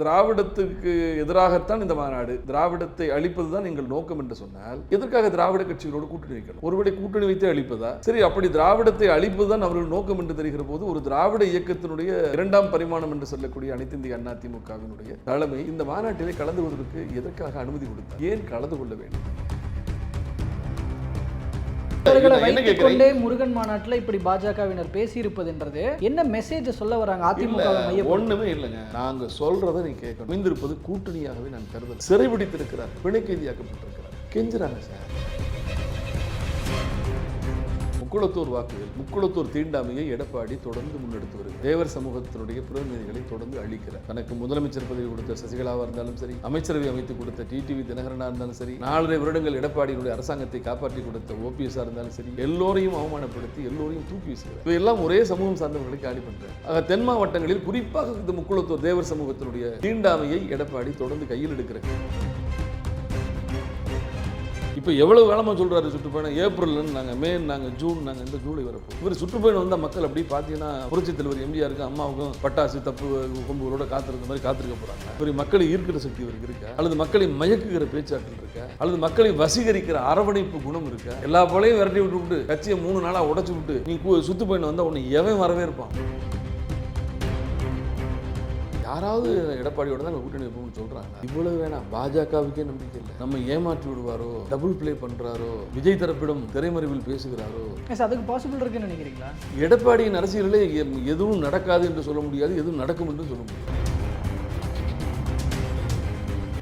திராவிடத்துக்கு எதிராகத்தான் இந்த மாநாடு திராவிடத்தை அழிப்பது தான் எங்கள் நோக்கம் என்று சொன்னால் எதற்காக திராவிட கட்சிகளோடு கூட்டணி வைக்கணும்? ஒருவேளை கூட்டணி வைத்து அழிப்பதா? சரி அப்படி திராவிடத்தை அழிப்பதுதான் அவர்கள் நோக்கம் என்று தெரிகிற போது ஒரு திராவிட இயக்கத்தினுடைய இரண்டாம் பரிமாணம் என்று சொல்லக்கூடிய அனைத்து இந்திய அண்ணா திமுகவினுடைய தலைமை இந்த மாநாட்டிலே கலந்து கொள்வதற்கு எதற்காக அனுமதி கொடுத்தார்? ஏன் கலந்து கொள்ள வேண்டும்? அவர்களை நான் என்ன வைத்துக் கேட்கிறேன்? கொண்டே முருகன் மாநாட்டுல இப்படி பாஜகவினர் பேசியிருப்பதுன்றது என்ன மெசேஜ் சொல்ல வராங்க அதிமுக ஒண்ணுமே இல்லைங்க. நாங்க சொல்றதை நீ கேட்கணும். அமைந்திருப்பது கூட்டணியாகவே நான் கருதல் சிறைபிடித்திருக்கிறார் பிணை கைதியாக்கப்பட்டிருக்கிறார் கெஞ்சுறாங்க சார். முக்குளத்தூர் வாக்குகள் முக்குளத்தூர் தீண்டாமையை எடப்பாடி தொடர்ந்து முன்னெடுத்து வருகிறார். தேவர் சமூகத்தினுடைய பிரதிநிதிகளை தொடர்ந்து அளிக்கிறார் தனக்கு முதலமைச்சர் பதவி கொடுத்த சசிகலாவா இருந்தாலும் சரி அமைச்சரவை அமைத்து கொடுத்த டிடிவி தினகரனா இருந்தாலும் சரி நாலரை வருடங்கள் எடப்பாடியினுடைய அரசாங்கத்தை காப்பாற்றி கொடுத்த ஓபிஎஸ் இருந்தாலும் சரி எல்லோரையும் அவமானப்படுத்தி எல்லோரையும் தூக்கி வீசுகிறார். இவையெல்லாம் ஒரே சமூகம் சார்ந்தவர்களை காலி பண்றார். ஆக தென் மாவட்டங்களில் குறிப்பாக இந்த முக்குளத்தூர் தேவர் சமூகத்தினுடைய தீண்டாமையை எடப்பாடி தொடர்ந்து கையில் எடுக்கிறார். இப்போ எவ்வளோ காலமாக சொல்கிறாரு சுற்றுப்பயணம்? ஏப்ரல்னு நாங்கள் மே நாங்கள் ஜூன் நாங்கள் இந்த ஜூலை வரப்போ இவர் சுற்றுப்பயணம் வந்தால் மக்கள் அப்படி பார்த்தீங்கன்னா புரட்சித் தலைவர் எம்ஜிஆருக்கும் அம்மாவுக்கும் பட்டாசு தப்பு கொம்புகளோட காத்திருந்த மாதிரி காத்திருக்க போகிறாங்க இவர் மக்களை ஈர்க்கிற சக்தி இவருக்கு இருக்கா? அல்லது மக்களை மயக்குகிற பேச்சாற்றல் இருக்கா? அல்லது மக்களை வசீகரிக்கிற அரவணைப்பு குணம் இருக்கா? எல்லா போலையும் விரட்டி விட்டு விட்டு கட்சியை மூணு நாளாக உடச்சி விட்டு நீ சுற்றுப்பயணம் வந்தால் உன்னை எவன் வரவே இருப்பான் யாராவது எடப்பாடியோட தான் கூட்டணி வைப்போம்னு சொல்றாங்க. இவ்வளவு வேணாம் பாஜகவுக்கே நம்பிக்கை இல்லை. நம்ம ஏமாற்றி விடுவாரோ டபுள் ப்ளே பண்றாரோ விஜய் தரப்பிடம் திரைமறைவில் பேசுகிறாரோ? அதுக்கு பாசிபிள் இருக்குன்னு நினைக்கிறீங்களா? எடப்பாடியின் அரசியலிலே எதுவும் நடக்காது என்று சொல்ல முடியாது எதுவும் நடக்கும் என்று சொல்ல முடியாது.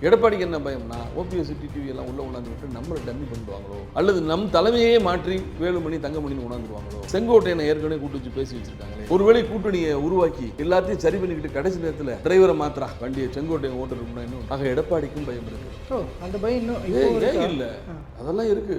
எடப்பாடிக்கு என்ன பயம்னா ஓபிஎஸ் டிடிவி எல்லாம் உள்ள உணர்ந்து விட்டு நம்மளை டம்மி பண்ணுவாங்களோ அல்லது நம் தலைமையே மாற்றி வேலுமணி தங்கமணின்னு உணர்ந்துருவாங்களோ செங்கோட்டையனை ஏற்கனவே கூட்டு வச்சு பேசி வச்சிருக்காங்களே? ஒருவேளை கூட்டணியை உருவாக்கி எல்லாத்தையும் சரி பண்ணிக்கிட்டு கடைசி நேரத்தில் டிரைவரை மாத்திரா வண்டியை செங்கோட்டையன் ஓட்டுறோம்னா இன்னும் ஆக எடப்பாடிக்கும் பயம் இருக்கு. அந்த பயம் இன்னும்? இல்ல? அதெல்லாம் இருக்கு.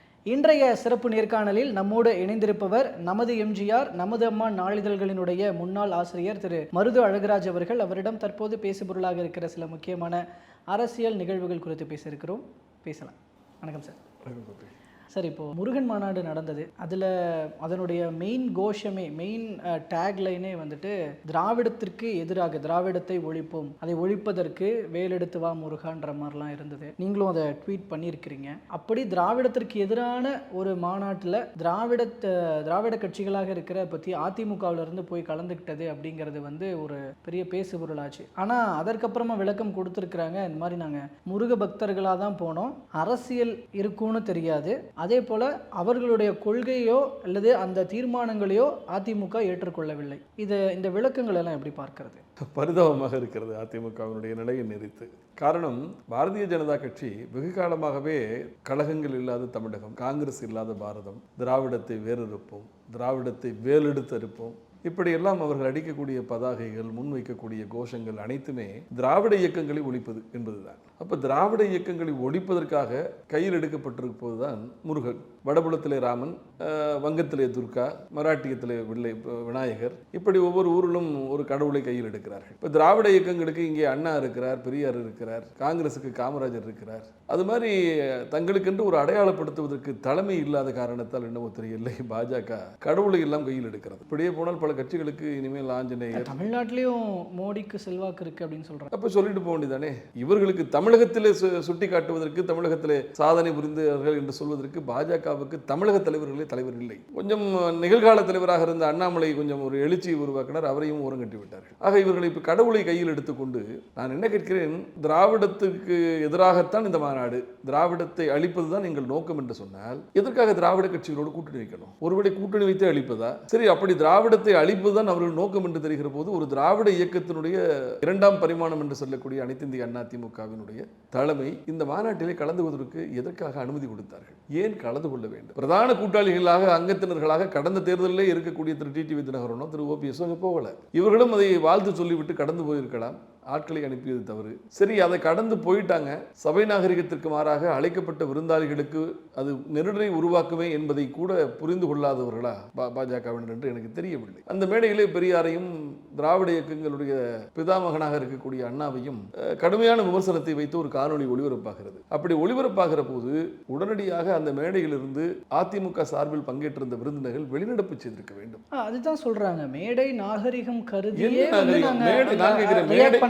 இன்றைய சிறப்பு நேர்காணலில் நம்மோடு இணைந்திருப்பவர் நமது எம்ஜிஆர் நமது அம்மா நாளிதழ்களினுடைய முன்னாள் ஆசிரியர் திரு. மருது அழகராஜ் அவர்கள். அவரிடம் தற்போது பேசுபொருளாக இருக்கிற சில முக்கியமான அரசியல் நிகழ்வுகள் குறித்து பேசியிருக்கிறோம். பேசலாம். வணக்கம் சார். சார் இப்போது முருகன் மாநாடு நடந்தது. அதில் அதனுடைய மெயின் கோஷமே மெயின் டேக்லைனே வந்துட்டு திராவிடத்திற்கு எதிராக திராவிடத்தை ஒழிப்போம் அதை ஒழிப்பதற்கு வேலெடுத்து வா முருகான்ற மாதிரிலாம் இருந்தது. நீங்களும் அதை ட்வீட் பண்ணியிருக்கிறீங்க. அப்படி திராவிடத்திற்கு எதிரான ஒரு மாநாட்டில் திராவிட திராவிட கட்சிகளாக இருக்கிற பற்றி அதிமுகவிலிருந்து போய் கலந்துக்கிட்டது அப்படிங்கிறது வந்து ஒரு பெரிய பேசு பொருளாச்சு. ஆனால் அதற்கப்புறமா விளக்கம் கொடுத்துருக்குறாங்க இந்த மாதிரி நாங்கள் முருக பக்தர்களாக தான் போனோம். அரசியல் இருக்கும்னு தெரியாது. அதே போல் அவர்களுடைய கொள்கையோ அல்லது அந்த தீர்மானங்களையோ அதிமுக ஏற்றுக்கொள்ளவில்லை. இது இந்த விளக்கங்கள் எல்லாம் எப்படி பார்க்கறது? பரிதாபமாக இருக்கிறது அதிமுகவினுடைய நிலையை நிறுத்து காரணம் பாரதிய ஜனதா கட்சி வெகு காலமாகவே கழகங்கள் இல்லாத தமிழகம் காங்கிரஸ் இல்லாத பாரதம் திராவிடத்தை வேறறுப்போம் திராவிடத்தை வேலெடுத்து இருப்போம் இப்படியெல்லாம் அவர்கள் அடிக்கக்கூடிய பதாகைகள் முன்வைக்கக்கூடிய கோஷங்கள் அனைத்துமே திராவிட இயக்கங்களை ஒழிப்பது என்பதுதான். அப்ப திராவிட இயக்கங்களை ஒழிப்பதற்காக கையில் எடுக்கப்பட்டிருப்பதுதான் முருகன். வடபுலத்திலே ராமன் வங்கத்திலே துர்கா மராட்டியத்திலே வில்லை விநாயகர். இப்படி ஒவ்வொரு ஊரிலும் ஒரு கடவுளை கையில் எடுக்கிறார்கள். இப்போ திராவிட இயக்கங்களுக்கு இங்கே அண்ணா இருக்கிறார் பெரியார் இருக்கிறார் காங்கிரஸுக்கு காமராஜர் இருக்கிறார். அது மாதிரி தங்களுக்கென்று ஒரு அடையாளப்படுத்துவதற்கு தலைமை இல்லாத காரணத்தால் என்னவோ தெரியவில்லை. பாஜக கடவுளை எல்லாம் கையில் எடுக்கிறது. இப்படியே போனால் பல கட்சிகளுக்கு இனிமேல் ஆஞ்சநேயர் தமிழ்நாட்டிலையும் மோடிக்கு செல்வாக்கு இருக்கு அப்படின்னு சொல்றாங்க. அப்ப சொல்லிட்டு போக வேண்டியதானே இவர்களுக்கு தமிழகத்திலே சுட்டி காட்டுவதற்கு தமிழகத்திலே சாதனை புரிந்தார்கள் என்று சொல்வதற்கு பாஜகவுக்கு தமிழக தலைவர்களே தலைவர் இல்லை. கொஞ்சம் நிகழ்கால தலைவராக இருந்த அண்ணாமலை கொஞ்சம் ஒரு எழுச்சி உருவாக்கினார் அவரையும் ஓரங்கட்டி விட்டார்கள். ஆக இவர்களை இப்ப கடவுளை கையில் எடுத்துக்கொண்டு நான் என்ன கேட்கிறேன் திராவிடத்துக்கு எதிராகத்தான் இந்த மாநாடு திராவிடத்தை அழிப்பதுதான் எங்கள் நோக்கம் என்று சொன்னால் எதற்காக திராவிட கட்சிகளோடு கூட்டணி வைக்கணும்? ஒருவேளை கூட்டணி வைத்து அழிப்பதா? சரி அப்படி திராவிடத்தை அழிப்பு தான் அவர்கள் நோக்கம் என்று தெரிகிற போது ஒரு திராவிட இயக்கத்தினுடைய இரண்டாம் பரிமாணம் என்று சொல்லக்கூடிய அனைத்திந்திய அண்ணா திமுகவினுடைய தலைமை இந்த மாநாட்டிலே கலந்து கொள்வதற்கு எதற்காக அனுமதி கொடுத்தார்கள்? ஏன் கலந்து கொள்ள வேண்டும்? பிரதான கூட்டாளிகளாக அங்கத்தினர்களாக கடந்த தேர்தலிலே இருக்கக்கூடிய திரு டிடிவி தினகரனோ திரு ஓபிஎஸ்ஓ போகல. இவர்களும் அதை வாழ்த்து சொல்லிவிட்டு கடந்து போயிருக்கலாம். ஆட்களை அனுப்பியது தவறு. சரி அதை கடந்து போயிட்டாங்க. சபை நாகரிகத்திற்கு மாறாக அழைக்கப்பட்ட விருந்தாளிகளுக்கு அது நெருடலை உருவாக்குமே என்பதை கூட புரிந்து கொள்ளாதவர்களா பாஜகவினர் என்று எனக்கு தெரியவில்லை. அந்த மேடையிலே பெரியாரையும் திராவிட இயக்கங்களுடைய பிதாமகனாக இருக்கக்கூடிய அண்ணாவையும் கடுமையான விமர்சனத்தை வைத்து ஒரு காணொளி ஒளிபரப்பாகிறது. அப்படி ஒளிபரப்பாகிற போது உடனடியாக அந்த மேடையிலிருந்து அதிமுக சார்பில் பங்கேற்றிருந்த விருந்தினர்கள் வெளிநடப்பு செய்திருக்க வேண்டும். அதுதான் சொல்றாங்க. மேடை நாகரிகம் கருதியே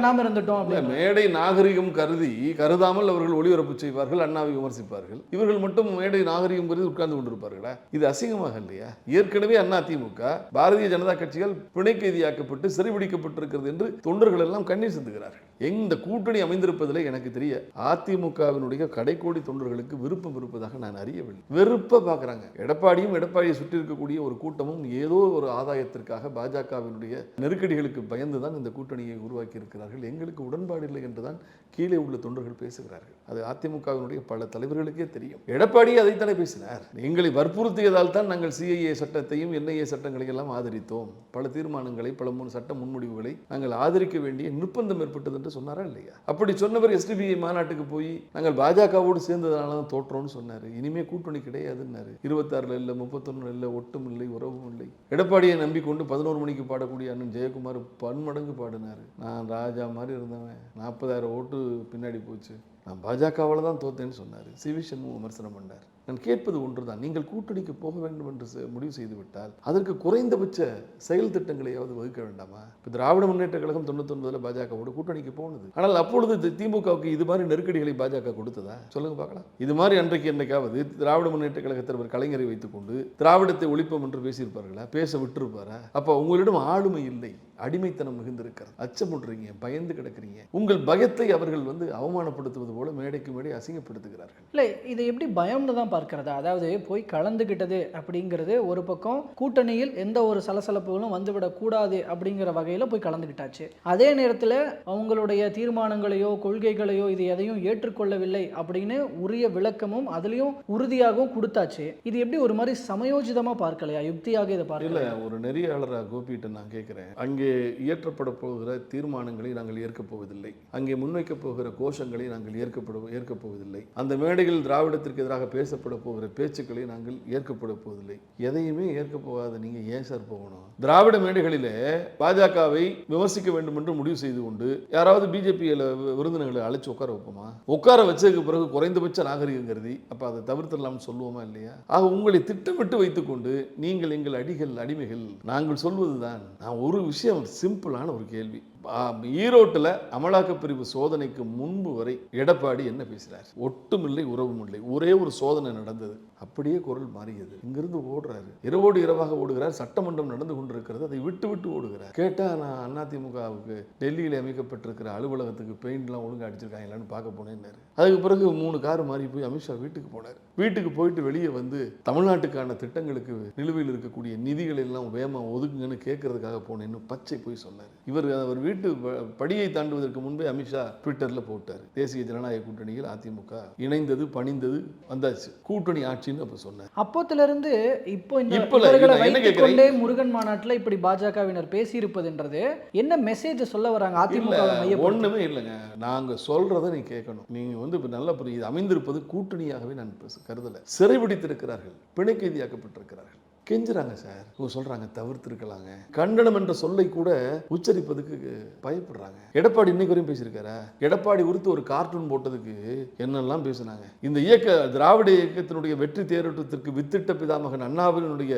என்ன வந்து நாகரிகம்? நாங்க மேடை- நான் கேட்கிறேன், react மேடை- பண்ணாம இருந்துட்டோம் இல்ல, மேடை நாகரிகம் கருதி கருதாமல் அவர்கள் ஒளிபரப்பு செய்வார்கள் அண்ணாவை விமர்சிப்பார்கள். இவர்கள் மட்டும் மேடை நாகரிகம் கருதி உட்கார்ந்து கொண்டிருப்பார்களா? இது அசிங்கமாக இல்லையா? ஏற்கனவே அண்ணா திமுக பாரதிய ஜனதா கட்சியால் பிணை கைதியாக்கப்பட்டு சிறைபிடிக்கப்பட்டிருக்கிறது என்று தொண்டர்கள் எல்லாம் கண்ணீர் சிந்துகிறார்கள் இந்த கூட்டணி அமைந்திருப்பதில் எனக்கு தெரிய அதிமுகவினுடைய கடைக்கோடி தொண்டர்களுக்கு விருப்பம் இருப்பதாக நான் அறியவில்லை. வெறுப்ப பார்க்குறாங்க எடப்பாடியும் எடப்பாடியை சுற்றி இருக்கக்கூடிய ஒரு கூட்டமும் ஏதோ ஒரு ஆதாயத்திற்காக பாஜகவினுடைய நெருக்கடிகளுக்கு பயந்துதான் இந்த கூட்டணியை உருவாக்கி இருக்கிறார்கள். எங்களுக்கு உடன்பாடு இல்லை என்றுதான் கீழே உள்ள தொண்டர்கள் பேசுகிறார்கள். அது அதிமுகவினுடைய பல தலைவர்களுக்கே தெரியும். எடப்பாடி அதைத்தானே பேசினார். எங்களை வற்புறுத்தியதால் தான் நாங்கள் சிஐஏ சட்டத்தையும் என்ஐஏ சட்டங்களை எல்லாம் ஆதரித்தோம். பல தீர்மானங்களை பல மூணு சட்ட முன்முடிவுகளை நாங்கள் ஆதரிக்க வேண்டிய நிர்பந்தம் ஏற்பட்டது என்று சொன்னாரா இல்லையா? அப்படி சொன்னவர் எஸ்டிபிஐ மாநாட்டுக்கு போய் நாங்கள் பாஜகவோடு சேர்ந்ததுனால தான் தோற்றோம்னு சொன்னார். இனிமே கூட்டணி கிடையாதுன்னாரு. இருபத்தாறுல இல்லை முப்பத்தொன்னு இல்லை ஒட்டும் இல்லை உறவும் இல்லை. எடப்பாடியை நம்பிக்கொண்டு பதினோரு மணிக்கு பாடக்கூடிய அண்ணன் ஜெயக்குமார் பன்மடங்கு பாடினார். நான் ராஜா மாதிரி இருந்தவன். நாற்பதாயிரம் ஓட்டு பின்னாடி போச்சு. நான் பாஜகவால் தான் தோத்தேன்னு சொன்னார். சிவி சண்முகம் விமர்சனம் பண்ணார். நான் கேட்பது ஒன்றுதான். நீங்கள் கூட்டணிக்கு போக வேண்டும் என்று முடிவு செய்துவிட்டால் அதற்கு குறைந்தபட்ச செயல் திட்டங்களையாவது வகுக்க வேண்டாமா? இப்போ திராவிட முன்னேற்ற கழகம் தொண்ணூத்தொன்பதுல பாஜகவோட கூட்டணிக்கு போனது. ஆனால் அப்பொழுது திமுகவுக்கு இது மாதிரி நெருக்கடிகளை பாஜக கொடுத்ததா? சொல்லுங்க பார்க்கலாம். இது மாதிரி அன்றைக்கு என்னைக்காவது திராவிட முன்னேற்ற கழக தலைவர் கலைஞரை வைத்துக்கொண்டு திராவிடத்தை ஒழிப்போம் என்று பேசியிருப்பார்களா? பேச விட்டுருப்பாரா? அப்போ உங்களிடம் ஆளுமை இல்லை. அடிமைத்தனம் மிகுந்திருக்கிறது. அச்சமுடுறீங்க பயந்து கிடக்குறீங்க. உங்கள் பயத்தை அவர்கள் வந்து அவமானப்படுத்துவது போல மேடைக்கு மேடை அசிங்கப்படுத்துகிறார்கள். இல்லை இதை எப்படி பயம்னு தான் பார்க்கிறதா? அதாவது போய் கலந்துக்கிட்டது அப்படிங்கிறது ஒரு பக்கம் கூட்டணியில் எந்த ஒரு சலசலப்புகளும் வந்துவிடக்கூடாது அப்படிங்கிற வகையில் போய் கலந்துக்கிட்டாச்சு அதே நேரத்தில் அவங்களுடைய தீர்மானங்களையோ கொள்கைகளையோ இது எதையும் ஏற்றுக்கொள்ளவில்லை அப்படின்னு உரிய விளக்கமும் அதுலேயும் உறுதியாகவும் கொடுத்தாச்சு. இது எப்படி ஒரு மாதிரி சமயோஜிதமாக பார்க்கலையா? யுக்தியாக இதை பார்க்கல ஒரு நெறியாளராக கோபிட்டு நான் கேட்கிறேன் அங்கே இயற்றப்பட போகிற தீர்மானங்களை நாங்கள் ஏற்கப் போவதில்லை. அங்கே முன்வைக்கப் போகிற கோஷங்களை நாங்கள் ஏற்கப்பட ஏற்கப் போவதில்லை. அந்த மேடையில் திராவிடத்திற்கு எதிராக பேச பேசப்பட போகிற பேச்சுக்களை நாங்கள் ஏற்கப்பட போவதில்லை. எதையுமே ஏற்க போகாத நீங்க ஏன் சார் போகணும்? திராவிட மேடைகளிலே பாஜகவை விமர்சிக்க வேண்டும் என்று முடிவு செய்து கொண்டு யாராவது பிஜேபியில் விருந்தினர்களை அழைச்சு உட்கார வைப்போமா? உட்கார வச்சதுக்கு பிறகு குறைந்தபட்ச நாகரிகம் கருதி அப்ப அதை தவிர்த்திடலாம்னு சொல்லுவோமா இல்லையா? ஆக உங்களை திட்டமிட்டு வைத்துக்கொண்டு நீங்கள் எங்கள் அடிகள் அடிமைகள் நாங்கள் சொல்வதுதான். நான் ஒரு விஷயம் சிம்பிளான ஒரு கேள்வி. ஈரோட்டில் அமலாக்க பிரிவு சோதனைக்கு முன்பு வரை எடப்பாடி என்ன பேசுகிறார் ஒட்டுமில்லை உறவும் இல்லை ஒரே ஒரு சோதனை நடந்தது. அப்படியே குரல் மாறியது. இங்கிருந்து ஓடுறாரு. இரவோடு இரவாக ஓடுகிறார். சட்டமன்றம் நடந்து கொண்டிருக்கிறது. அதை விட்டு விட்டு ஓடுகிறார். கேட்டால் நான் அதிமுகவுக்கு டெல்லியில் அமைக்கப்பட்டிருக்கிற அலுவலகத்துக்கு பெயிண்ட்லாம் ஒழுங்காக அடிச்சிருக்காங்களான்னு பார்க்க போனேன்னாரு. அதுக்கு பிறகு மூணு கார் மாறி போய் அமித்ஷா வீட்டுக்கு போனார். வீட்டுக்கு போயிட்டு வெளியே வந்து தமிழ்நாட்டுக்கான திட்டங்களுக்கு நிலுவையில் இருக்கக்கூடிய நிதிகள் எல்லாம் வேமா ஒதுக்குங்கன்னு கேட்கறதுக்காக போனேன்னு பச்சை போய் சொன்னார். இவர் அவர் வீட்டு படியை தாண்டுவதற்கு முன்பே அமித்ஷா ட்விட்டர்ல போட்டார். தேசிய ஜனநாயக கூட்டணியில் அதிமுக இணைந்தது பணிந்தது வந்தாச்சு. கூட்டணி ஆட்சின்னு அப்ப சொன்னார். அப்போத்திலிருந்து இப்போ இந்த முருகன் மாநாட்டில் இப்படி பாஜகவினர் பேசியிருப்பதுன்றது என்ன மெசேஜ் சொல்ல வராங்க? அதிமுக ஒண்ணுமே இல்லைங்க. நாங்க சொல்றதை நீ கேட்கணும் நீங்க வந்து இப்ப நல்லா புரியுது. அமைந்திருப்பது கூட்டணியாகவே நான் கருதல. சிறைபிடித்திருக்கிறார்கள். பிணை கைதியாக்கப்பட்டிருக்கிறார்கள் கெஞ்சுறாங்க சார். இவங்க சொல்றாங்க தவிர்த்திருக்கலாங்க. கண்டனம் என்ற சொல்லை கூட உச்சரிப்பதுக்கு பயப்படுறாங்க. எடப்பாடி இன்னைக்கு வரையும் பேசியிருக்காரா? எடப்பாடி குறித்து ஒரு கார்ட்டூன் போட்டதுக்கு என்னெல்லாம் பேசுனாங்க? இந்த இயக்க திராவிட இயக்கத்தினுடைய வெற்றி தேரோட்டத்திற்கு வித்திட்ட பிதாமகன் அண்ணாவினுடைய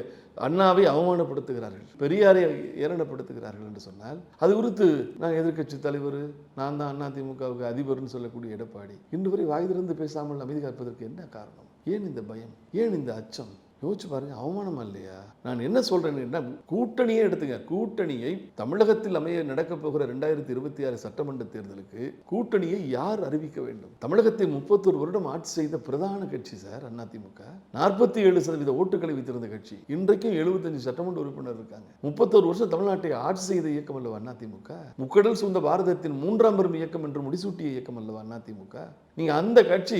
அண்ணாவை அவமானப்படுத்துகிறார்கள். பெரியாரை ஏரணப்படுத்துகிறார்கள் என்று சொன்னால் அது குறித்து நான் எதிர்க்கட்சி தலைவர் நான் தான் அதிமுகவுக்கு அதிபர்னு சொல்லக்கூடிய எடப்பாடி. இன்று வரை வாய் திறந்து பேசாமல் அமைதி காப்பதற்கு என்ன காரணம்? ஏன் இந்த பயம்? ஏன் இந்த அச்சம்? யோசிச்சு பாருங்க அவமானமா இல்லையா? நான் என்ன சொல்றேன்னா கூட்டணியே எடுத்துங்க. கூட்டணியை தமிழகத்தில் அமைய நடக்க போகிற ரெண்டாயிரத்தி இருபத்தி ஆறு சட்டமன்ற தேர்தலுக்கு கூட்டணியை யார் அறிவிக்க வேண்டும்? தமிழகத்தை முப்பத்தொரு வருடம் ஆட்சி செய்த பிரதான கட்சி சார் அதிமுக. நாற்பத்தி ஏழு சதவீத ஓட்டுகளை வைத்திருந்த கட்சி. இன்றைக்கும் எழுபத்தஞ்சு சட்டமன்ற உறுப்பினர் இருக்காங்க. முப்பத்தோரு வருஷம் தமிழ்நாட்டை ஆட்சி செய்த இயக்கம் அல்லவா அதிமுக? முக்கடல் சூழ்ந்த பாரதத்தின் மூன்றாம் பெரும் இயக்கம் என்று முடிசூட்டிய இயக்கம் அல்லவா அதிமுக? நீங்க அந்த கட்சி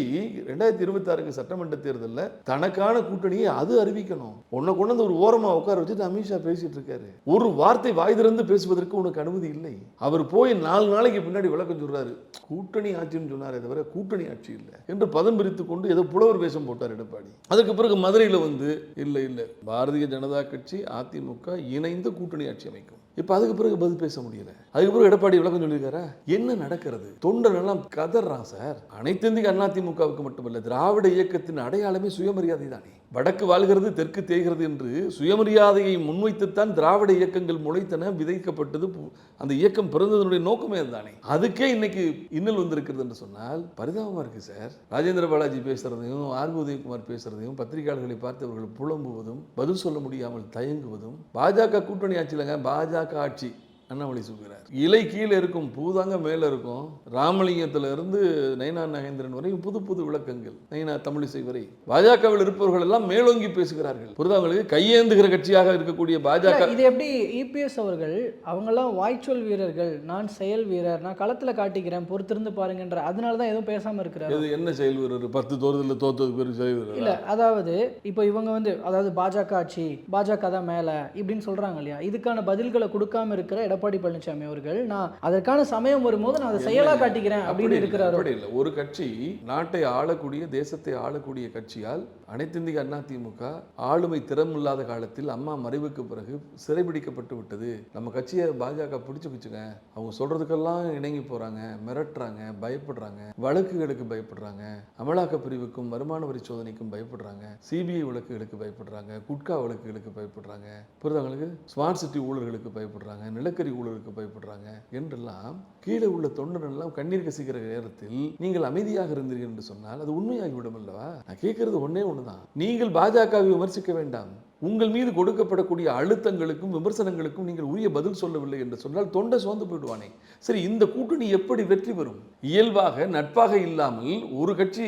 ரெண்டாயிரத்தி இருபத்தி ஆறுக்கு சட்டமன்ற தேர்தலில் தனக்கான கூட்டணியை அது அறிவிக்கணும். உன்னை கொண்டு வந்து ஒரு ஓரமா உட்கார வச்சுட்டு அமித்ஷா பேசிட்டு இருக்காரு. ஒரு வார்த்தை வாய் திறந்து பேசுவதற்கு உனக்கு அனுமதி இல்லை. அவர் போய் நாலு நாளைக்கு பின்னாடி விளக்கம் சொல்றாரு. கூட்டணி ஆட்சின்னு சொன்னாரே தவிர கூட்டணி ஆட்சி இல்லை என்று பதம் பிரித்து கொண்டு ஏதோ புலவர் வேஷம் போட்டார் எடப்பாடி. அதுக்கு பிறகு மதுரையில் வந்து இல்லை இல்லை பாரதிய ஜனதா கட்சி அதிமுக இணைந்து கூட்டணி ஆட்சி அமைக்கும். இப்போ அதுக்கு பிறகு பதில் பேச முடியல. அதுக்கு பிறகு எடப்பாடி விளக்கம் சொல்லியிருக்காரா? என்ன நடக்கிறது? தொண்டர் எல்லாம் கதறான் சார். அனைத்து இந்திய அதிமுகவுக்கு மட்டுமல்ல திராவிட இயக்கத்தின் அடையாளமே சுயமரியாதை தானே வடக்கு வாழ்கிறது தெற்கு தேய்கிறது என்று சுயமரியாதையை முன்வைத்துத்தான் திராவிட இயக்கங்கள் முளைத்தன விதைக்கப்பட்டது பு- அந்த இயக்கம் பிறந்ததனுடைய நோக்கமே அதுதானே. அதுக்கே இன்னைக்கு இன்னல் வந்திருக்கிறது என்று சொன்னால் பரிதாபமா இருக்கு சார். ராஜேந்திர பாலாஜி பேசுறதையும் ஆர். உதயகுமார் பேசுறதையும் பத்திரிகையாளர்களை பார்த்து அவர்கள் புலம்புவதும் பதில் சொல்ல முடியாமல் தயங்குவதும் பாஜக கூட்டணி ஆட்சியிலங்க பாஜக காட்சி. அண்ணாமலை சொல்கிறார் இலை கீழே இருக்கும் பூதாங்க மேலே இருக்கும். ராமலிங்கத்துல இருந்து நயினா நகேந்திரன் வரை புது புது விளக்கங்கள். நயினா தமிழிசை வரை பாஜகவில் இருப்பவர்கள் எல்லாம் மேலோங்கி பேசுகிறார்கள். புரிதா உங்களுக்கு? கையேந்துகிற கட்சியாக இருக்கக்கூடிய பாஜக இது எப்படி இபிஎஸ் அவர்கள் அவங்கெல்லாம் வாய்ச்சொல் வீரர்கள் நான் செயல் வீரர் நான் களத்துல காட்டிக்கிறேன் பொறுத்திருந்து பாருங்கன்ற அதனால தான் எதுவும் பேசாம இருக்கிறாரு? இது என்ன செயல் வீரர்? பத்து தோறுதலில் தோத்தது பேர் செயல் வீரர்? இல்ல அதாவது இப்போ இவங்க வந்து அதாவது பாஜக ஆட்சி பாஜக தான் மேல இப்படின்னு சொல்றாங்க இல்லையா? இதுக்கான பதில்களை கொடுக்காம இருக்கிற எடப்பாடி பழனிசாமி அவர்கள் நான் அதற்கான சமயம் வரும்போது நான் அதை செயலா காட்டிக்கிறேன் அப்படின்னு இருக்கிறாரு? அப்படி இல்லை. ஒரு கட்சி நாட்டை ஆளக்கூடிய தேசத்தை ஆளக்கூடிய கட்சியால் அனைத்திந்திய அதிமுக ஆளுமை திறமில்லாத காலத்தில் அம்மா மறைவுக்கு பிறகு சிறைபிடிக்கப்பட்டு விட்டது. நம்ம கட்சியை பாஜக பிடிச்சுக்குச்சுங்க அவங்க சொல்றதுக்கெல்லாம் இணங்கி போறாங்க மிரட்டுறாங்க பயப்படுறாங்க வழக்குகளுக்கு பயப்படுறாங்க அமலாக்க பிரிவுக்கும் வருமான வரி சோதனைக்கும் பயப்படுறாங்க சிபிஐ வழக்குகளுக்கு பயப்படுறாங்க குட்கா வழக்குகளுக்கு பயப்படுறாங்க. புரிதவங்களுக்கு ஸ்மார்ட் சிட்டி ஊழல்களுக்கு பயப்படுறாங்க நிலக்கரி ஊழலுக்கு பயப்படுறாங்க என்றெல்லாம் கீழே உள்ள தொண்டனெல்லாம் கண்ணீர் கசிக்கிற நேரத்தில் நீங்கள் அமைதியாக இருந்தீர்கள் என்று சொன்னால் அது உண்மையாகிவிடும் அல்லவா? நான் கேட்கறது ஒன்னே ஒண்ணுதான். நீங்கள் பாஜகவை விமர்சிக்க வேண்டாம். உங்கள் மீது கொடுக்கப்படக்கூடிய அழுத்தங்களுக்கும் விமர்சனங்களுக்கும் நீங்கள் உரிய பதில் சொல்லவில்லை என்று சொன்னால் தொண்டை சோர்ந்து போயிடுவானே. சரி இந்த கூட்டணி எப்படி வெற்றி பெறும்? இயல்பாக நட்பாக இல்லாமல் ஒரு கட்சி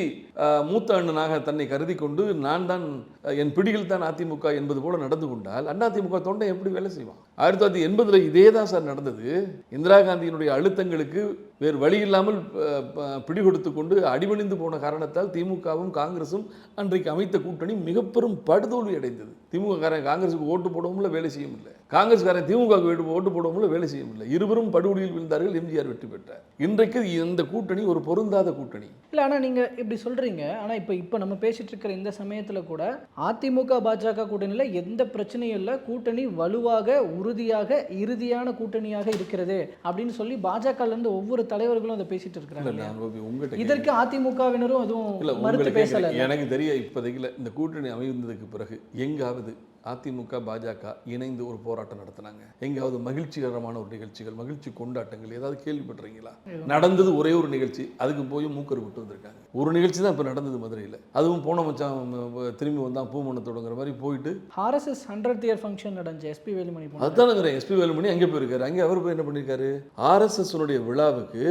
மூத்த அண்ணனாக தன்னை கருதி கொண்டு நான் தான் என் பிடியில் தான் அதிமுக என்பது போல நடந்து கொண்டால் அதிமுக தொண்டை எப்படி வேலை செய்வான்? ஆயிரத்தி தொள்ளாயிரத்தி எண்பதுல இதே தான் சார் நடந்தது. இந்திரா காந்தியினுடைய அழுத்தங்களுக்கு வேறு வழி இல்லாமல் பிடி கொடுத்து கொண்டு அடிபணிந்து போன காரணத்தால் திமுகவும் காங்கிரசும் அன்றைக்கு அமைத்த கூட்டணி மிக பெரும் படுதோல்வி அடைந்தது. திமுக காரன் காங்கிரஸுக்கு ஓட்டு போடவும் வேலை செய்யவும் இல்லை காங்கிரஸ்காரன் திமுக ஓட்டு போடவும் இல்லை வேலை செய்யவும் இல்லை இருவரும் படுகொலியில் விழுந்தார்கள். எம்ஜிஆர் வெற்றி பெற்றார். இன்றைக்கு இந்த கூட்டணி ஒரு பொருந்தாத கூட்டணி. இல்ல ஆனா நீங்க இப்படி சொல்றீங்க. ஆனா இப்போ இப்போ நம்ம பேசிட்டு இருக்கிற இந்த சமயத்துல கூட அதிமுக பாஜக கூட்டணியில எந்த பிரச்சனையும் இல்லை. கூட்டணி வலுவாக உறுதியாக இறுதியான கூட்டணியாக இருக்கிறது அப்படின்னு சொல்லி பாஜக இருந்து ஒவ்வொரு தலைவர்களும் அதை பேசிட்டு இல்ல இருக்கிறாங்க இதற்கு அதிமுகவினரும் இல்ல எதுவும் மறுத்து உங்களுக்கு பேசல. எனக்கு தெரிய இப்போதைக்கு. இல்ல. இந்த கூட்டணி அமைந்ததுக்கு பிறகு எங்காவது அதிமுக பாஜக இணைந்து ஒரு போராட்டம் நடத்தினாங்க. எங்காவது மகிழ்ச்சிகரமான ஒரு நிகழ்ச்சிகள் மகிழ்ச்சி கொண்டாட்டங்கள் ஏதாவது கேள்விப்பட்டிருக்கீங்களா? நடந்தது ஒரே ஒரு நிகழ்ச்சி அதுக்கு போய் மூக்கர் விட்டு வந்திருக்காங்க. ஒரு நிகழ்ச்சி தான் இப்போ நடந்தது மதுரையில். அதுவும் போன மச்சான் திரும்பி வந்தான் பூமண தொடங்குற மாதிரி போயிட்டு ஆர்எஸ்எஸ் ஹண்ட்ரட் இயர் ஃபங்க்ஷன் நடந்துச்சு எஸ்பி வேலுமணி. அதுதான் எஸ்பி வேலுமணி அங்கே போயிருக்காரு அங்கே அவர் போய் என்ன பண்ணியிருக்காரு ஆர்எஸ்எஸ் விழாவுக்கு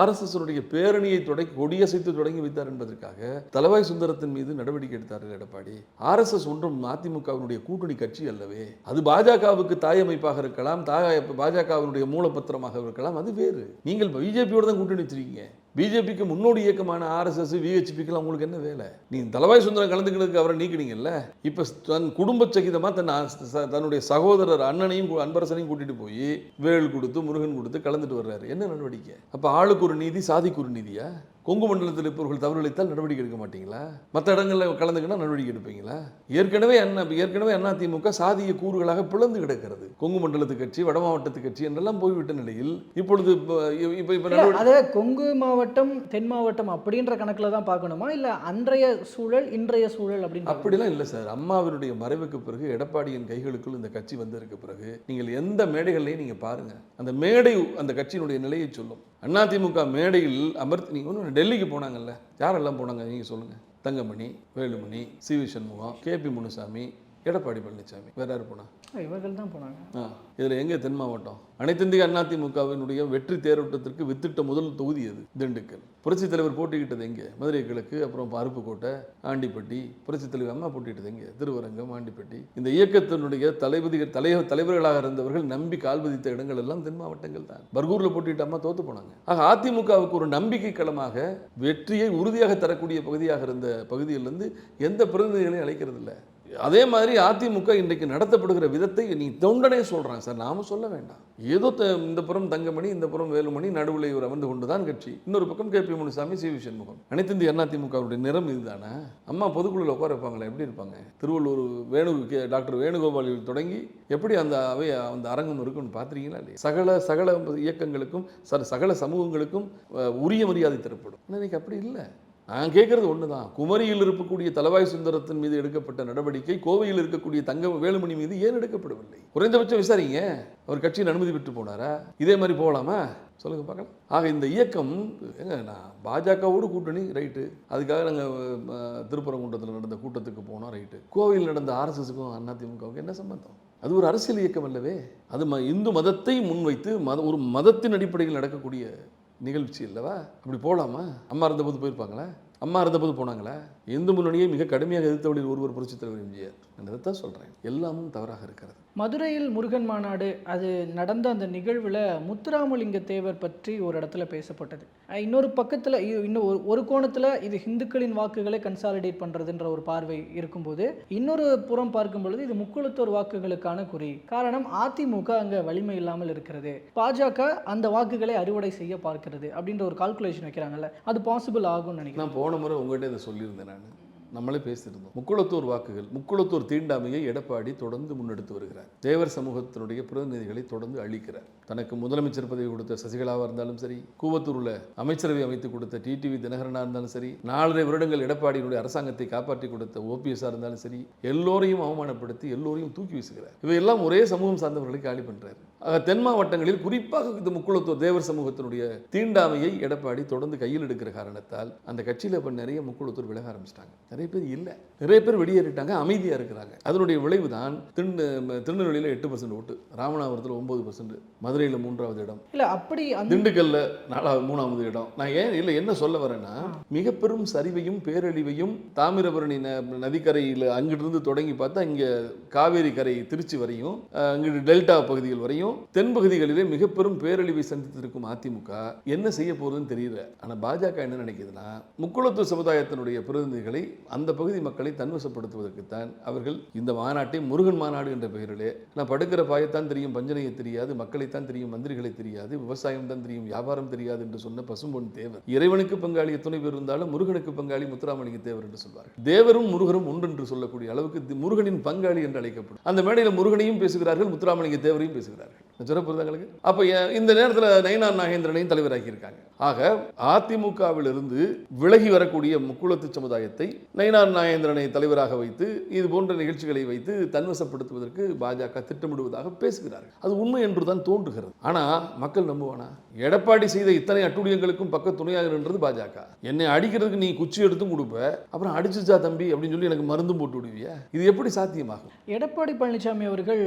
ஆர்எஸ்எஸ் பேரணியை தொடங்கி கொடியசைத்து தொடங்கி வைத்தார் என்பதற்காக தலவாய் சுந்தரத்தின் மீது நடவடிக்கை எடுத்தார் எடப்பாடி. ஆர்எஸ்எஸ் ஒன்றும் அதிமுகவினுடைய கூட்டணி கட்சி அல்லவே அது பாஜகவுக்கு தாயமைப்பாக இருக்கலாம் தாய பாஜகவினுடைய மூலப்பத்திரமாக இருக்கலாம் அது வேறு. நீங்கள் பிஜேபியோட தான் கூட்டணி வச்சிருக்கீங்க. பிஜேபிக்கு முன்னோடி இயக்கமான ஆர்எஸ்எஸ் விஹெச்பிக்கெல்லாம் உங்களுக்கு என்ன வேலை? நீ தலவாய் சுந்தரம் கலந்துக்கிறதுக்கு அவரை நீக்கினீங்கல்ல? இப்போ தன் குடும்ப சகிதமாக தன் தன்னுடைய சகோதரர் அண்ணனையும் அன்பரசனையும் கூட்டிட்டு போய் வேல் கொடுத்து முருகன் கொடுத்து கலந்துட்டு வர்றாரு. என்ன நடவடிக்கை? அப்போ ஆளுக்கு ஒரு நீதி சாதிக்கு ஒரு நீதியா? கொங்கு மண்டலத்தில் இருப்பவர்கள் தவறு அளித்தால் நடவடிக்கை எடுக்க மாட்டீங்களா? மற்ற இடங்களில் கலந்துக்கினா நடவடிக்கை எடுப்பீங்களா? ஏற்கனவே அண்ணா ஏற்கனவே அதிமுக சாதிய கூறுகளாக பிளந்து கிடக்கிறது. கொங்கு மண்டலத்து கட்சி வட மாவட்டத்து கட்சி என்றெல்லாம் போய்விட்ட நிலையில் இப்பொழுது இப்போ இப்போ அதை கொங்கு மாவட்டம் தென் மாவட்டம் அப்படின்ற கணக்குல தான் பார்க்கணுமா? இல்ல அன்றைய சூழல் இன்றைய சூழல் அப்படின்னு? அப்படிலாம் இல்லை சார். அம்மாவினுடைய மறைவுக்கு பிறகு எடப்பாடியின் கைகளுக்குள் இந்த கட்சி வந்ததற்கு பிறகு நீங்கள் எந்த மேடைகள்லையும் நீங்கள் பாருங்க. அந்த மேடை அந்த கட்சியினுடைய நிலையை சொல்லும். அதிமுக மேடையில் அமர்த்தி நீங்கள் ஒன்று டெல்லிக்கு போனாங்கல்ல. யாரெல்லாம் போனாங்க? நீங்கள் சொல்லுங்கள் Thangamani Velumani C V Shanmugam K P Munusamy Edappadi Palaniswami. வேற யார் போனா? இவர்கள் தான் போனாங்க. இதில் எங்கே தென் மாவட்டம்? அனைத்திந்திய அதிமுகவினுடைய வெற்றி தேரோட்டத்திற்கு வித்திட்ட முதல் தொகுதி அது திண்டுக்கல். புரட்சித் தலைவர் போட்டிக்கிட்டது எங்கே? மதுரை கிழக்கு அப்புறம் அருப்புக்கோட்டை ஆண்டிப்பட்டி. புரட்சித் தலைவர் அம்மா போட்டிக்கிட்டது எங்கே? திருவரங்கம் ஆண்டிப்பட்டி. இந்த இயக்கத்தினுடைய தளபதி தலைவர் தலைவர்களாக இருந்தவர்கள் நம்பி கால்பதித்த இடங்கள் எல்லாம் தென் மாவட்டங்கள் தான். பர்கூரில் போட்டிட்டு அம்மா தோத்து போனாங்க. ஆக அதிமுகவுக்கு ஒரு நம்பிக்கை களமாக வெற்றியை உறுதியாக தரக்கூடிய பகுதியாக இருந்த பகுதியிலிருந்து எந்த பிரதிநிதிகளையும் அழைக்கிறது இல்லை அதே மாதிரி அதிமுக இன்றைக்கு நடத்தப்படுகிற விதத்தை நீ தொண்டனே சொல்கிறாங்க சார். நாம் சொல்ல வேண்டாம். ஏதோ த- இந்த புறம் தங்கமணி இந்த புறம் வேலுமணி நடுவில் இவர் அமர்ந்து கொண்டுதான் கட்சி. இன்னொரு பக்கம் K. P. Munusamy C. V. Shanmugam. அனைத்து இந்திய அதிமுகவுடைய நிறம் இதுதானே? அம்மா பொதுக்குழுவில் உட்கார வைப்பாங்களே எப்படி இருப்பாங்க? திருவள்ளூர் வேணு கே டாக்டர் வேணுகோபாலில் தொடங்கி எப்படி அந்த அவை அந்த அரங்கம் இருக்குன்னு பார்த்துருக்கீங்களா இல்லையா? சகல சகல இயக்கங்களுக்கும் ச- சகல சமூகங்களுக்கும் உரிய மரியாதை தரப்படும். இன்னைக்கு அப்படி இல்லை. நான் கேட்குறது ஒன்று தான் குமரியில் இருக்கக்கூடிய தலவாய் சுந்தரத்தின் மீது எடுக்கப்பட்ட நடவடிக்கை கோவையில் இருக்கக்கூடிய தங்க வேலுமணி மீது ஏன் எடுக்கப்படவில்லை? குறைந்தபட்சம் விசாரிங்க. அவர் கட்சியில் அனுமதி பெற்று போனாரா? இதே மாதிரி போகலாமா? சொல்லுங்க பார்க்கலாம். ஆக இந்த இயக்கம் எங்க நான் பாஜகவோடு கூட்டணி ரைட்டு. அதுக்காக நாங்கள் திருப்பரங்குன்றத்தில் நடந்த கூட்டத்துக்கு போனோம் ரைட்டு. கோவையில் நடந்த ஆர்எஸ்எஸ்க்கும் அதிமுகவுக்கும் என்ன சம்பந்தம்? அது ஒரு அரசியல் இயக்கம் அல்லவே. அது ம இந்து மதத்தை முன்வைத்து மத ஒரு மதத்தின் அடிப்படையில் நடக்கக்கூடிய நிகழ்ச்சி இல்லவா? அப்படி போகலாமா அம்மா இருந்தபோது போயிருப்பாங்களா? அம்மா இருந்தபோது போனாங்களா? இந்து முன்னணியை மிக கடுமையாக எதிர்த்தவழில் ஒருவர் புரட்சித் தலைவர் எம்ஜிஆர். என்றதை தான் சொல்கிறேன் எல்லாமும் தவறாக இருக்கிறது. மதுரையில் முருகன் மாநாடு அது நடந்த அந்த நிகழ்வில் முத்துராமலிங்க தேவர் பற்றி ஒரு இடத்துல பேசப்பட்டது. இன்னொரு பக்கத்தில் இன்னும் ஒரு ஒரு கோணத்தில் இது ஹிந்துக்களின் வாக்குகளை கன்சாலிடேட் பண்ணுறதுன்ற ஒரு பார்வை இருக்கும்போது இன்னொரு புறம் பார்க்கும் பொழுது இது முக்குளத்தோர் வாக்குகளுக்கான குறி. காரணம் அதிமுக அங்கே வலிமை இல்லாமல் இருக்கிறது. பாஜக அந்த வாக்குகளை அறுவடை செய்ய பார்க்கிறது அப்படின்ற ஒரு கால்குலேஷன் வைக்கிறாங்கல்ல அது பாசிபிள் ஆகும்னு நினைக்கிறேன். நான் போன முறை உங்கள்கிட்ட இதை சொல்லியிருந்தேன் நான். நம்மளே பேசியிருந்தோம். முக்குளத்தூர் வாக்குகள் முக்குளத்தூர் தீண்டாமையை எடப்பாடி தொடர்ந்து முன்னெடுத்து வருகிறார். தேவர் சமூகத்தினுடைய பிரதிநிதிகளை தொடர்ந்து அழிக்கிறார். தனக்கு முதலமைச்சர் பதவி கொடுத்த சசிகலாவாக இருந்தாலும் சரி கூவத்தூரில் அமைச்சரவை அமைத்து கொடுத்த டிடிவி தினகரனாக இருந்தாலும் சரி நாலரை வருடங்கள் எடப்பாடியினுடைய அரசாங்கத்தை காப்பாற்றி கொடுத்த ஓபிஎஸ்ஸாக இருந்தாலும் சரி எல்லோரையும் அவமானப்படுத்தி எல்லோரையும் தூக்கி வீசுகிறார். இவையெல்லாம் ஒரே சமூகம் சார்ந்தவர்களை காலி பண்ணுறாரு தென் மாவட்டங்களில் குறிப்பாக இந்த முக்குளத்தூர் தேவர் சமூகத்தினுடைய தீண்டாமையை எடப்பாடி தொடர்ந்து கையில் எடுக்கிற காரணத்தால் அந்த கட்சியில் இப்போ நிறைய முக்குளத்தூர் விலக ஆரம்பிச்சிட்டாங்க. நிறைய பேர் இல்லை. நிறைய பேர் வெளியேறிட்டாங்க அமைதியாக இருக்கிறாங்க. அதனுடைய விளைவு தான் திரு திருநெல்வேலியில் எட்டு பர்சன்ட் ஓட்டு ராமநாதபுரத்தில் ஒன்பது பர்சன்ட் மதுரையில் மூன்றாவது இடம் இல்லை அப்படி திண்டுக்கல்ல நாலாவது மூணாவது இடம். நான் ஏன் இல்லை என்ன சொல்ல வரேன்னா மிக பெரும் சரிவையும் பேரழிவையும் தாமிரபரணி ந நதிக்கரையில் அங்கிட்டிருந்து தொடங்கி பார்த்தா இங்கே காவேரி கரை திருச்சி வரையும் அங்கிட்டு டெல்டா பகுதிகள் வரையும் தென்பகுதிகளிலே மிக பெரும் பேரழிவை சந்தித்திருக்கும் அதிமுக என்ன செய்ய போகுதுன்னு தெரியல. ஆனால் பாஜக என்ன நினைக்குதுன்னா முக்குளத்தூர் சமுதாயத்தினுடைய பிரதிநிதிகளை அந்த பகுதி மக்களை தன்வசப்படுத்துவதற்குத்தான் அவர்கள் இந்த மாநாட்டை முருகன் மாநாடு என்ற பெயரிலே நான் படுக்கிற பாயத்தான் தெரியும் பஞ்சனையை தெரியாது மக்களைத்தான் தெரியும் மந்திரிகளை தெரியாது விவசாயம் தான் தெரியும் வியாபாரம் தெரியாது என்று சொன்ன பசும்பொன் தேவர். இறைவனுக்கு பங்காளி எத்தனை பேர் இருந்தாலும் முருகனுக்கு பங்காளி முத்துராமலிங்க தேவர் என்று சொல்வார்கள் தேவரும் முருகரும் ஒன்று என்று சொல்லக்கூடிய அளவுக்கு முருகனின் பங்காளி என்று அழைக்கப்படும். அந்த மேடையில் முருகனையும் பேசுகிறார்கள் முத்துராமலிங்க தேவரையும் பேசுகிறார்கள். சொல்ல புரியுதாங்களுக்கு அப்ப இந்த நேரத்தில் நயினார் நாகேந்திரனையும் தலைவராக்கியிருக்காங்க. ஆக அதிமுகவிலிருந்து விலகி வரக்கூடிய முக்குளத்து சமுதாயத்தை நயினார் நாயேந்திரனை தலைவராக வைத்து இது போன்ற நிகழ்ச்சிகளை வைத்து தன்வசப்படுத்துவதற்கு பாஜக திட்டமிடுவதாக பேசுகிறார்கள். அது உண்மை என்றுதான் தோன்றுகிறது. ஆனா மக்கள் நம்புவானா? எடப்பாடி செய்த இத்தனை அட்டுழியங்களுக்கும் பக்க துணையாக நின்றது பாஜக. என்னை அடிக்கிறதுக்கு நீ குச்சி எடுத்தும் கொடுப்ப அப்புறம் அடிச்சுச்சா தம்பி அப்படின்னு சொல்லி எனக்கு மருந்தும் போட்டு விடுவியா? இது எப்படி சாத்தியமாகும்? எடப்பாடி பழனிசாமி அவர்கள்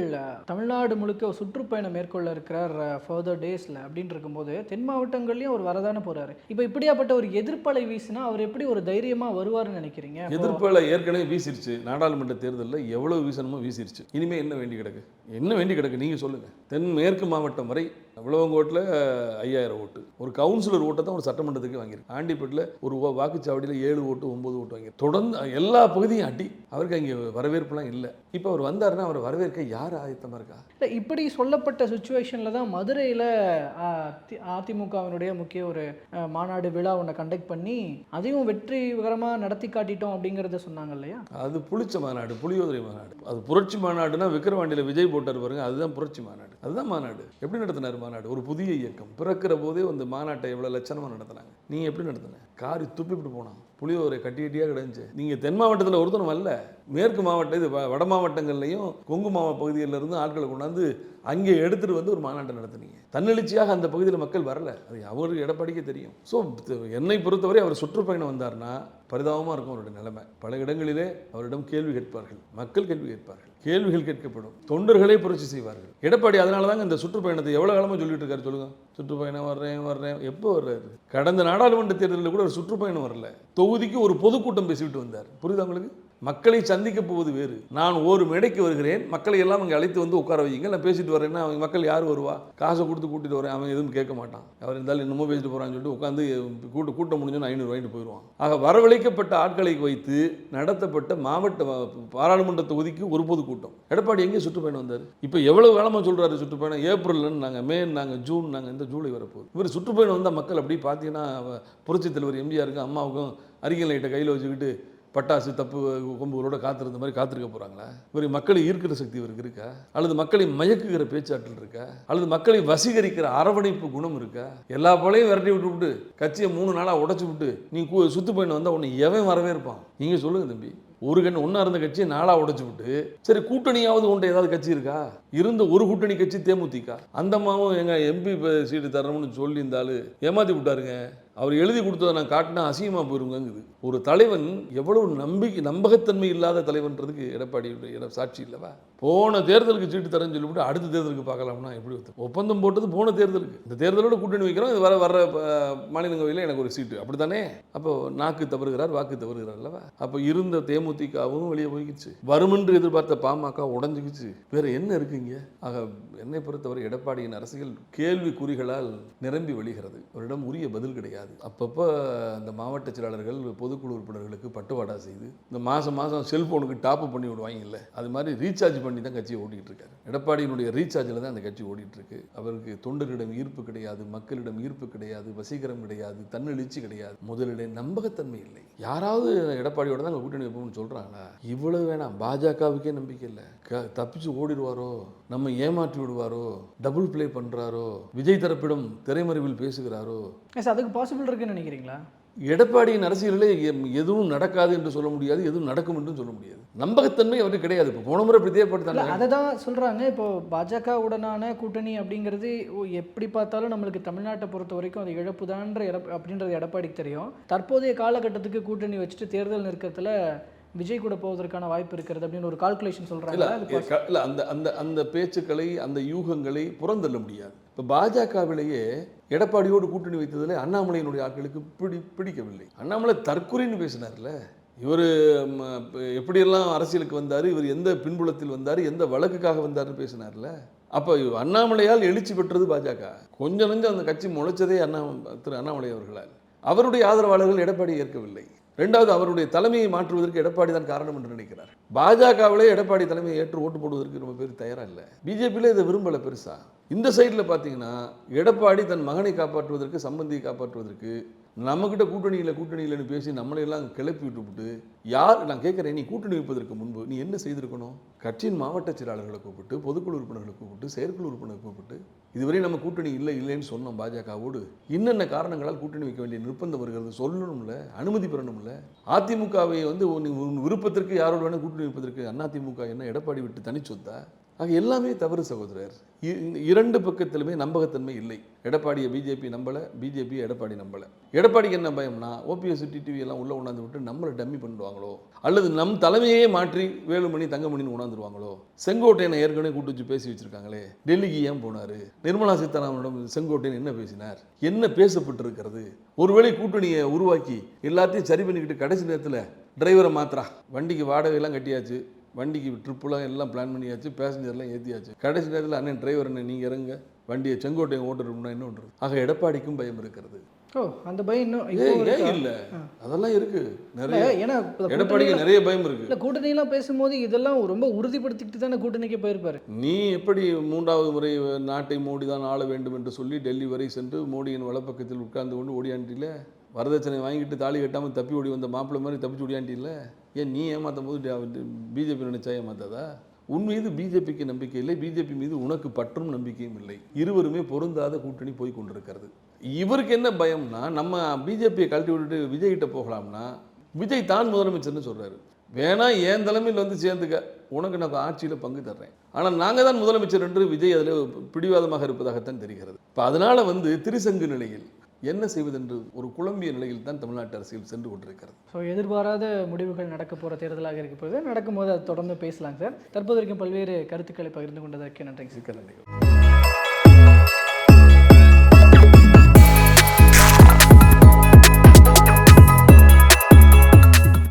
தமிழ்நாடு முழுக்க சுற்றுப்பயணம் மேற்கொள்ள இருக்கிறார் ஃபர்தர் டேஸில் அப்படின்னு இருக்கும்போது தென் மாவட்டங்கள்லையும் அவர் வரதானே போறாரு. இப்போ இப்படியாப்பட்ட ஒரு எதிர்ப்பலை வீசினா அவர் எப்படி ஒரு தைரியமாக வருவார்னு நினைக்கிறீங்க? எதிர்ப்பலை ஏற்கனவே வீசிருச்சு. நாடாளுமன்ற தேர்தலில் எவ்வளவு வீசணுமோ வீசிருச்சு. இனிமே என்ன வேண்டி கிடக்கு? என்ன வேண்டி கிடக்கு? நீங்க சொல்லுங்க. தென் மேற்கு மாவட்டம் வரை விளவங்கோட்டில் ஐயாயிரம் ஓட்டு. ஒரு கவுன்சிலர் ஓட்டை தான் ஒரு சட்டமன்றத்துக்கு வாங்கியிருக்கு. ஆண்டிப்பட்டில் ஒரு வாக்குச்சாவடியில் ஏழு ஓட்டு ஒன்பது ஓட்டு வாங்கி தொடர்ந்து எல்லா பகுதியும் அடி. அவருக்கு அங்கே வரவேற்புலாம் இல்லை. இப்போ அவர் வந்தாருன்னா அவரை வரவேற்க யார் ஆயத்தமாக இருக்கா? இல்லை இப்படி சொல்லப்பட்ட சுச்சுவேஷனில் தான் மதுரையில் அதிமுகவினுடைய முக்கிய ஒரு மாநாடு விழா ஒன்று கண்டக்ட் பண்ணி அதையும் வெற்றிகரமாக நடத்தி காட்டிட்டோம் அப்படிங்கிறத சொன்னாங்க இல்லையா? அது புளிச்ச மாநாடு புளியோதரை மாநாடு. அது புரட்சி மாநாடுனா விக்கிரவாண்டியில் விஜய் போட்டார் பாருங்க அதுதான் புரட்சி மாநாடு. அதுதான் மாநாடு. எப்படி நடத்தினார் மாநாடு மாநாடு ஒரு புதிய இயக்கம். பிறக்கிற போதே வந்து மாநாட்டை எவ்வளோ லட்சணமாக நடத்தினாங்க. நீங்கள் எப்படி நடத்தின? காரி துப்பிப்பிட்டு போனான். புளியோரை கட்டி கட்டியாக கிடந்துச்சு. நீங்கள் தென் மாவட்டத்தில் ஒருத்தனும் வரல மேற்கு மாவட்ட இது வ- வட மாவட்டங்கள்லையும் கொங்கு மாவட்ட பகுதியிலிருந்து ஆட்களை கொண்டாந்து அங்கே எடுத்துகிட்டு வந்து ஒரு மாநாட்டை நடத்துனீங்க. தன்னெழுச்சியாக அந்த பகுதியில் மக்கள் வரல. அது அவருக்கு எடப்பாடிக்கே தெரியும். ஸோ என்னை பொறுத்தவரை அவர் சுற்றுப்பயணம் வந்தார்னா பரிதாபமாக இருக்கும் அவருடைய நிலைமை. பல இடங்களிலே அவரிடம் கேள்வி கேட்பார்கள். மக்கள் கேள்வி கேட்பார்கள். கேள்விகள் கேட்கப்படும். தொண்டர்களே புரட்சி செய்வார்கள். எடப்பாடி அதனால தாங்க இந்த சுற்றுப்பயணத்தை எவ்வளோ காலமாக சொல்லிட்டு இருக்காரு சொல்லுங்கள் சுற்றுப்பயணம் வர்றேன் வர்றேன். எப்போ வர்றாரு? கடந்த நாடாளுமன்ற தேர்தலில் கூட ஒரு சுற்றுப்பயணம் வரல. தொகுதிக்கு ஒரு பொதுக்கூட்டம் பேசிவிட்டு வந்தார். புரியுதா உங்களுக்கு? மக்களை சந்திக்க போவது வேறு. நான் ஒரு மேடைக்கு வருகிறேன். மக்களை எல்லாம் அங்கே அழைத்து வந்து உட்கார வைங்க நான் பேசிட்டு வரேன்னா அவங்க மக்கள் யார் வருவா? காசை கொடுத்து கூட்டிட்டு வரேன். அவன் எதுவும் கேட்க மாட்டான். அவர் இருந்தாலும் இன்னமும் பேசிட்டு போகிறான்னு சொல்லிட்டு உட்காந்து கூட்ட கூட்டம் முடிஞ்சோன்னு ஐநூறு வாங்கிட்டு போயிடுவான். ஆக வரவழைக்கப்பட்ட ஆட்களை வைத்து நடத்தப்பட்ட மாவட்ட பாராளுமன்ற தொகுதிக்கு ஒரு பொது கூட்டம். எடப்பாடி எங்கே சுற்றுப்பயணம் வந்தார்? இப்போ எவ்வளோ காலமாக சொல்கிறாரு சுற்றுப்பயணம்? ஏப்ரல்னு நாங்கள் மே நாங்கள் ஜூன் நாங்கள் இந்த ஜூலை வரப்போகுது. இவர் சுற்றுப்பயணம் வந்தால் மக்கள் அப்படி பார்த்தீங்கன்னா புரட்சி புரட்சித் தலைவர் எம்ஜிஆருக்கும் அம்மாவுக்கும் அருகில் லைட்டை கையில் வச்சுக்கிட்டு பட்டாசு தப்பு கொம்புகளோட காத்திருந்த மாதிரி காத்திருக்க போகிறாங்களா இவர் மக்களை ஈர்க்கிற சக்தி இவருக்கு இருக்கா? அல்லது மக்களை மயக்குகிற பேச்சாற்றல் இருக்கா? அல்லது மக்களை வசீகரிக்கிற அரவணைப்பு குணம் இருக்கா? எல்லா போலையும் விரட்டி விட்டு விட்டு கட்சியை மூணு நாளாக உடச்சி விட்டு நீ கு- சுத்து போயின்னு வந்தால் உன்னை எவன் வரவே இருப்பான்? நீங்கள் சொல்லுங்கள் தம்பி. ஒரு கண் ஒன்றா இருந்த கட்சியை நாளாக உடச்சி விட்டு சரி கூட்டணியாவது உன்ட்ட ஏதாவது கட்சி இருக்கா? இருந்த ஒரு கூட்டணி கட்சி தேமுதிக. அந்தம்மாவும் எங்கள் எம்பி சீட்டு தரணும்னு சொல்லி ஏமாற்றி விட்டாருங்க. அவர் எழுதி கொடுத்ததை நான் காட்டினா அசிங்கமாக போயிருங்கங்குது. ஒரு தலைவன் எவ்வளவு நம்பிக்கை நம்பகத்தன்மை இல்லாத தலைவன்றதுக்கு எடப்பாடியுடைய சாட்சி இல்லவா? போன தேர்தலுக்கு சீட்டு தரேன்னு சொல்லிவிட்டு அடுத்த தேர்தலுக்கு பார்க்கலாம்னா எப்படி ஒப்பந்தம் போட்டது போன தேர்தலுக்கு. இந்த தேர்தலோட கூட்டணி வைக்கிறோம் இது வர வர மாநிலங்களவையில் எனக்கு ஒரு சீட்டு. அப்படி தானே அப்போ நாக்கு தவறுகிறார் வாக்கு தவறுகிறார் அல்லவா அப்போ இருந்த தேமுதிகவும் வெளியே போய்க்கிச்சு. வருமென்று எதிர்பார்த்த பாமக உடஞ்சிக்கிச்சு. வேற என்ன இருக்குங்க? ஆக என்னை பொறுத்தவரை எடப்பாடியின் அரசியல் கேள்விக்குறிகளால் நிரம்பி வழிகிறது. அவரிடம் உரிய பதில் கிடையாது. அப்பப்போ அந்த மாவட்ட செயலாளர்கள் பொதுக்குழு உறுப்பினர்களுக்கு பட்டுவாடா செய்து இந்த மாதம் மாதம் செல்ஃபோனுக்கு டாப் பண்ணி விடுவாங்கல்ல அது மாதிரி ரீசார்ஜ் பண்ணி தான் கட்சியை ஓட்டிகிட்டு இருக்காரு. எடப்பாடியினுடைய ரீசார்ஜில் தான் அந்த கட்சி ஓடிட்டுருக்கு அவருக்கு தொண்டர்களிடம் ஈர்ப்பு கிடையாது மக்களிடம் ஈர்ப்பு கிடையாது வசீகரம் கிடையாது தன்னெழுச்சி கிடையாது. முதலிடம் நம்பகத்தன்மை இல்லை. யாராவது எடப்பாடியோட தான் கூட்டணி வைப்போம்னு சொல்கிறாங்களா இவ்வளவு வேணாம். பாஜகவுக்கே நம்பிக்கை இல்லை. க தப்பிச்சு ஓடிடுவாரோ? நம்ம ஏமாற்றி விடுவாரோ? டபுள் ப்ளே பண்ணுறாரோ விஜய் தரப்பிடம் திரைமறைவில் பேசுகிறாரோ? எஸ் அதுக்கு பாசிபிள் இருக்குன்னு நினைக்கிறீங்களா? எடப்பாடியின் அரசியலிலே எதுவும் நடக்காது என்று சொல்ல முடியாது எதுவும் நடக்கும் என்றும் சொல்ல முடியாது. நம்பகத்தன்மை அவருக்கு கிடையாது. இப்போ போன முறை தேவைப்படுத்தாங்க அதை தான் சொல்றாங்க. இப்போ பாஜக உடனான கூட்டணி அப்படிங்கிறது எப்படி பார்த்தாலும் நம்மளுக்கு தமிழ்நாட்டை பொறுத்த வரைக்கும் அது இழப்புதான்ற எடப் அப்படின்றது எடப்பாடிக்கு தெரியும். தற்போதைய காலகட்டத்துக்கு கூட்டணி வச்சுட்டு தேர்தல் நெருக்கத்துல விஜய் கூட போவதற்கான வாய்ப்பு இருக்கிறது அப்படின்னு ஒரு கால்குலேஷன் இல்ல சொல்றாங்க அது இ- க- இல்ல அந்த அந்த அந்த பேச்சுக்களை அந்த யூகங்களை புறந்தள்ள முடியாது. இப்போ பாஜகவிலேயே எடப்பாடியோடு கூட்டணி வைத்ததில் அண்ணாமலையினுடைய ஆட்களுக்கு பிடி பிடிக்கவில்லை. அண்ணாமலை தற்கொலைன்னு பேசினார்ல. இவர் எப்படியெல்லாம் அரசியலுக்கு வந்தார் இவர் எந்த பின்புலத்தில் வந்தார் எந்த வழக்குக்காக வந்தார்னு பேசினார்ல. அப்போ அண்ணாமலையால் எழுச்சி பெற்றது பாஜக. கொஞ்சம் நஞ்சம் அந்த கட்சி முளைச்சதே அண்ணா திரு அண்ணாமலை அவர்களால். அவருடைய ஆதரவாளர்கள் எடப்பாடி ஏற்கவில்லை. ரெண்டாவது அவருடைய தலைமையை மாற்றுவதற்கு எடப்பாடி தான் காரணம் என்று நினைக்கிறார். பாஜகவிலே எடப்பாடி தலைமையை ஏற்று ஓட்டு போடுவதற்கு ரொம்ப பேர் தயாரா இல்லை. பிஜேபியில் இதை விரும்பலை பெருசா? இந்த சைடில் பார்த்தீங்கன்னா எடப்பாடி தன் மகனை காப்பாற்றுவதற்கு சம்பந்தியை காப்பாற்றுவதற்கு நம்மக்கிட்ட கூட்டணியில் இல்லை கூட்டணி இல்லைன்னு பேசி நம்மளையெல்லாம் கிளப்பி விட்டுவிட்டு யார் நான் கேட்குறேன் நீ கூட்டணி வைப்பதற்கு முன்பு நீ என்ன செய்திருக்கணும்? கட்சியின் மாவட்ட செயலாளர்களை கூப்பிட்டு பொதுக்குழு உறுப்பினர்களை கூப்பிட்டு செயற்குழு உறுப்பினர்களை கூப்பிட்டு இதுவரை நம்ம கூட்டணி இல்லை இல்லைன்னு சொன்னோம் பாஜகவோடு இன்னென்ன காரணங்களால் கூட்டணி வைக்க வேண்டிய நிர்பந்தம் வருகிறது சொல்லணும்ல அனுமதி பெறணும்ல? அதிமுகவை வந்து உன் உன் விருப்பத்திற்கு யாரோட வேணும் கூட்டணி வைப்பதற்கு அதிமுக என்ன எடப்பாடி விட்டு தனிச்சொத்தா? ஆக எல்லாமே தவறு சகோதரர். இ- இரண்டு பக்கத்திலுமே நம்பகத்தன்மை இல்லை. எடப்பாடியை பிஜேபி நம்பலை பிஜேபி எடப்பாடி நம்பலை. எடப்பாடிக்கு என்ன பயம்னா ஓபிஎஸ் டிடிவி எல்லாம் உள்ளே உணர்ந்து விட்டு நம்மளை டம்மி பண்ணுவாங்களோ அல்லது நம் தலைமையே மாற்றி வேலுமணி தங்கமணின்னு உணர்ந்துருவாங்களோ செங்கோட்டையனை ஏற்கனவே கூட்டு வச்சு பேசி வச்சிருக்காங்களே. டெல்லிக்கு ஏன் போனார்? நிர்மலா சீதாராமனிடம் செங்கோட்டையன் என்ன பேசினார்? என்ன பேசப்பட்டிருக்கிறது? ஒருவேளை கூட்டணியை உருவாக்கி எல்லாத்தையும் சரி பண்ணிக்கிட்டு கடைசி நேரத்தில் டிரைவரை மாத்திரா வண்டிக்கு வாடகையெல்லாம் கட்டியாச்சு. வண்டிக்கு ட்ரிப்புலாம் எல்லாம் பிளான் பண்ணியாச்சு பேசஞ்சர்லாம் ஏற்றியாச்சு கடைசி நேரத்தில் அண்ணன் டிரைவர் அண்ணன் நீங்கள் இறங்க. வண்டியை செங்கோட்டையை ஓட்டுறோம்னா என்ன பண்ணுறது ஆக எடப்பாடிக்கும் பயம் இருக்கிறது ஓ அந்த பயம் இன்னும் இல்லை? அதெல்லாம் இருக்கு. நிறைய ஏன்னா எடப்பாடிக்கு நிறைய பயம் இருக்கு. இல்ல கூட்டணியெல்லாம் பேசும்போது இதெல்லாம் ரொம்ப உறுதிப்படுத்திக்கிட்டு தானே கூட்டணிக்கு போயிருப்பாரு. நீ எப்படி மூன்றாவது முறை நாட்டை மோடி தான் ஆள வேண்டும் என்று சொல்லி டெல்லி வரை சென்று மோடியின் வலப்பக்கத்தில் உட்கார்ந்து கொண்டு ஓடியாண்டில? வரதட்சணை வாங்கிட்டு தாலி கட்டாமல் தப்பி ஓடி வந்த மாப்பிள்ளை மாதிரி தப்பிச்சு இல்லை ஏன் நீ ஏமாற்றும் போது பிஜேபி நினைச்சா ஏமாத்தாதா? உன் மீது பிஜேபிக்கு நம்பிக்கை இல்லை பிஜேபி மீது உனக்கு பற்றும் நம்பிக்கையும் இல்லை. இருவருமே பொருந்தாத கூட்டணி போய் கொண்டிருக்கிறது. இவருக்கு என்ன பயம்னா நம்ம பிஜேபியை கழட்டி விட்டுட்டு விஜய்கிட்ட போகலாம்னா விஜய் தான் முதலமைச்சர்னு சொல்கிறாரு வேணா என் தலைமையில் வந்து சேர்ந்துக்க. உனக்கு நான் ஆட்சியில் பங்கு தர்றேன். ஆனால் நாங்கள் தான் முதலமைச்சர் என்று விஜய் அதில் பிடிவாதமாக இருப்பதாகத்தான் தெரிகிறது. இப்போ அதனால் வந்து திருசங்கு நிலையில் என்ன செய்வதென்று ஒரு குழம்பிய நிலையில் தான் தமிழ்நாட்டு அரசியல் சென்று கொண்டிருக்கிறது. ஸோ எதிர்பாராத முடிவுகள் நடக்க போகிற தேர்தலாக இருக்க போது நடக்கும்போது அதை தொடர்ந்து பேசலாம் சார். தற்போது வரைக்கும் பல்வேறு கருத்துக்களை பகிர்ந்து கொண்டதற்கு நன்றிங்க சார். மிக்க நன்றிகள்.